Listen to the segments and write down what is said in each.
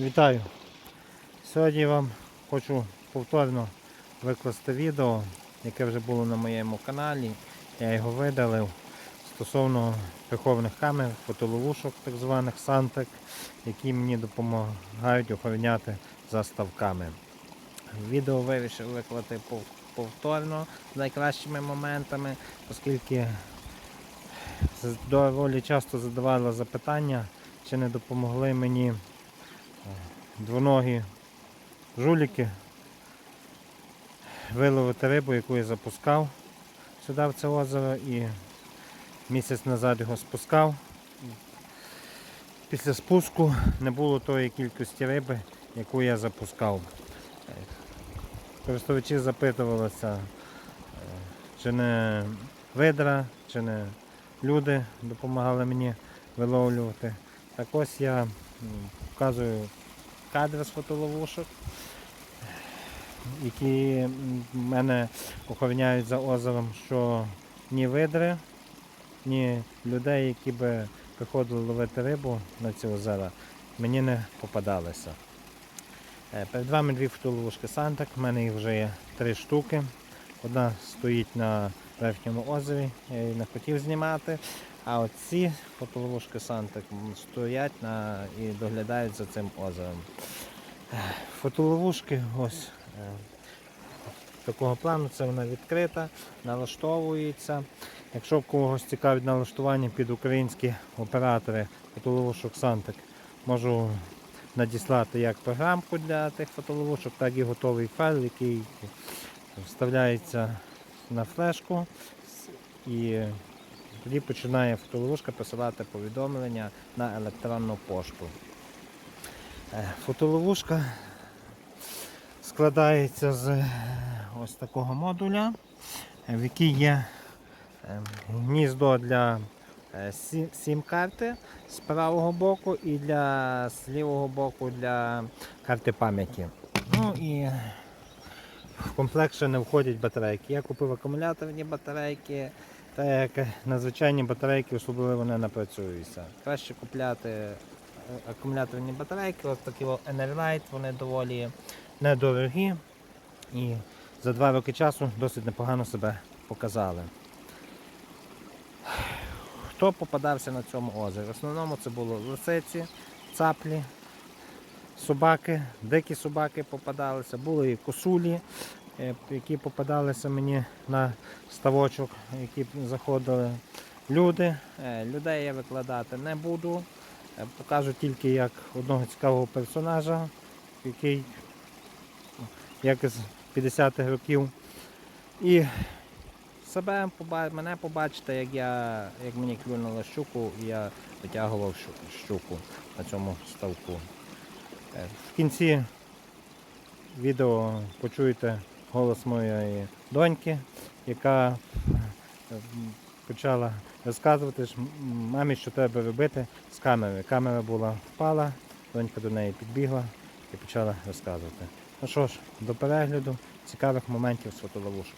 Вітаю! Сьогодні вам хочу повторно викласти відео, яке вже було на моєму каналі. Я його видалив стосовно прихованих камер, фотоловушок, так званих Сантек, які мені допомагають охороняти за ставками. Відео вирішив виклати повторно з найкращими моментами, оскільки доволі часто задавали запитання, чи не допомогли мені двоногі жуліки виловити рибу, яку я запускав сюди в це озеро і місяць назад його спускав. Після спуску не було тої кількості риби, яку я запускав. Користувачі запитувалися, е, чи не видра, чи не люди допомагали мені виловлювати. Так ось я показую кадри з фотоловушок, які мене охороняють за озером, що ні видри, ні людей, які би приходили ловити рибу на ці озера, мені не попадалися. Е, Перед вами дві фотоловушки Сантак, в мене їх вже є три штуки. Одна стоїть на верхньому озері, я її не хотів знімати. А оці фотоловушки Сантак м, стоять на, і доглядають за цим озером. Фотоловушки ось е, такого плану, це вона відкрита, налаштовується. Якщо в когось цікавить налаштування під українські оператори фотоловушок Сантак, можу надіслати як програмку для тих фотоловушок, так і готовий файл, який вставляється на флешку і тоді починає фотоловушка посилати повідомлення на електронну пошту. Е, Фотоловушка складається з е, ось такого модуля, е, в якій є гніздо для сім-карти з правого боку і для з лівого боку для карти пам'яті. Ну і в комплект не входять батарейки. Я купив акумуляторні батарейки, та як на звичайні батарейки особливо не напрацююся. Краще купляти е, акумуляторні батарейки, ось такі Enerlite, вони доволі недорогі і за два роки часу досить непогано себе показали. Хто попадався на цьому озері? В основному це були лисиці, цаплі, собаки, дикі собаки попадалися, були і косулі, е, які попадалися мені на ставочок, які заходили. Люди. Е, Людей я викладати не буду. Е, Покажу тільки як одного цікавого персонажа, який як з 50-х років. І себе мене побачите, як я як мені клюнула щуку, і я витягував щуку на цьому ставку. В кінці відео почуєте голос моєї доньки, яка е, почала розказувати, мамі, що треба робити з камерою. Камера була впала, донька до неї підбігла і почала розказувати. Ну що ж, до перегляду цікавих моментів з фотоловушок.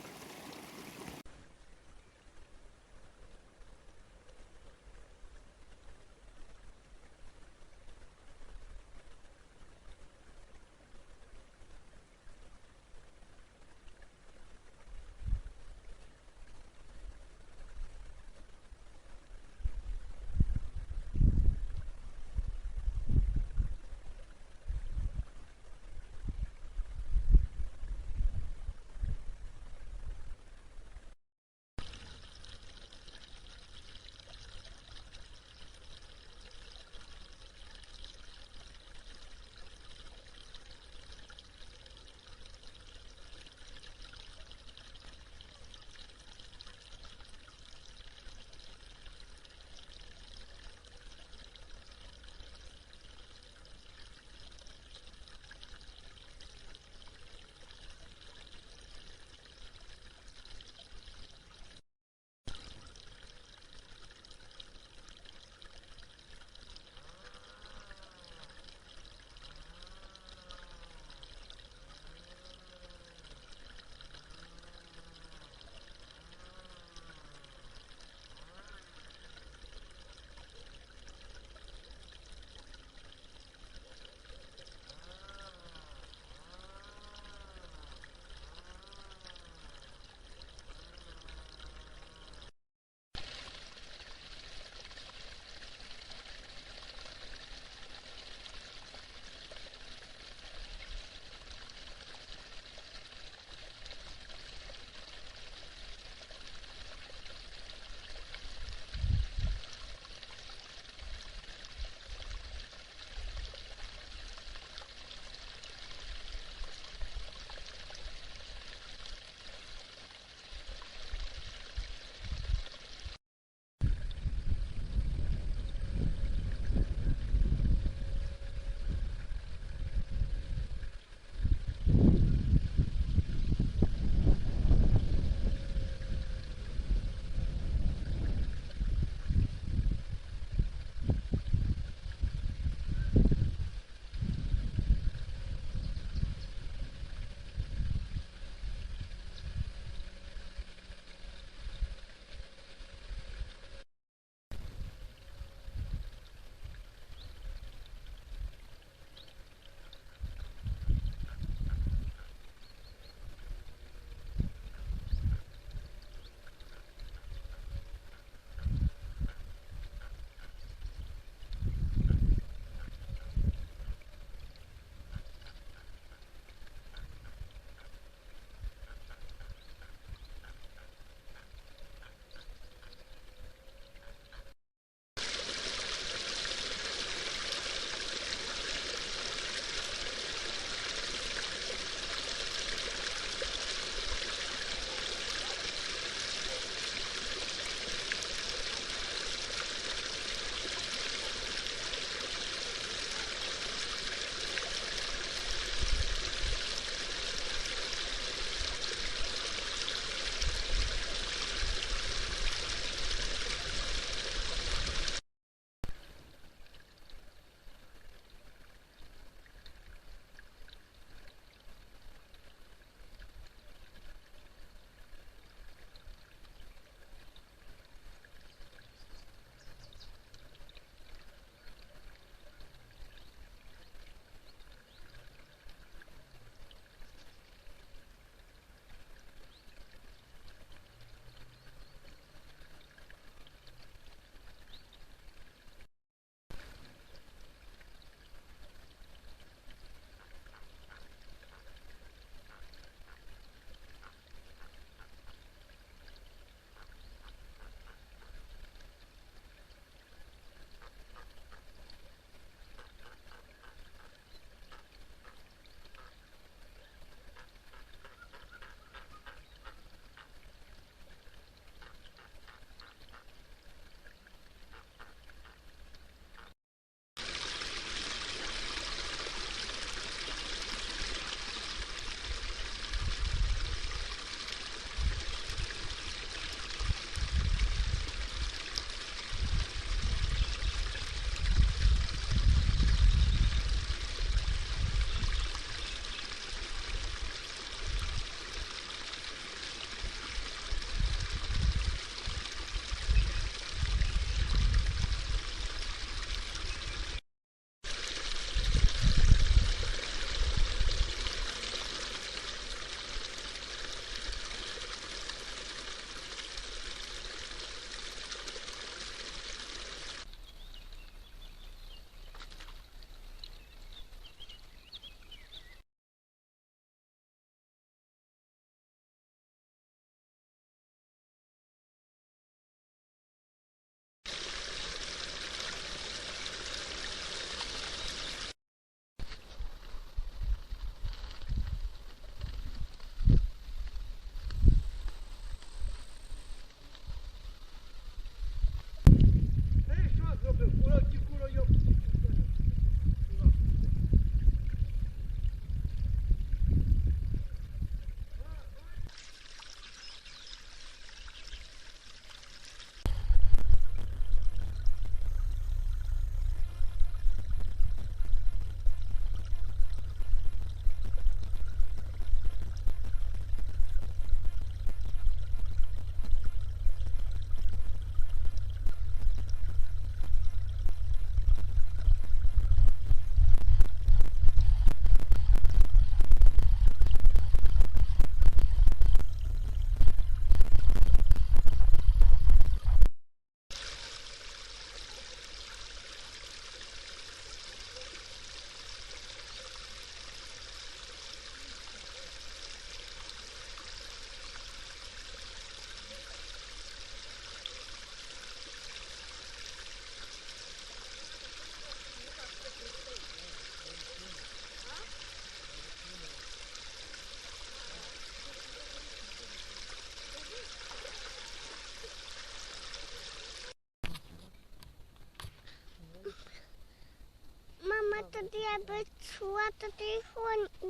Тебе чувати телефон і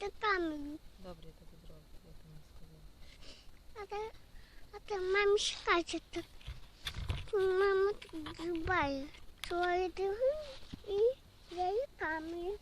до камеру. Добре, я тобі зроблю, я тобі сказала. А ти, а ти мамі скаже так. Мама. Твоє диву і я її камеру.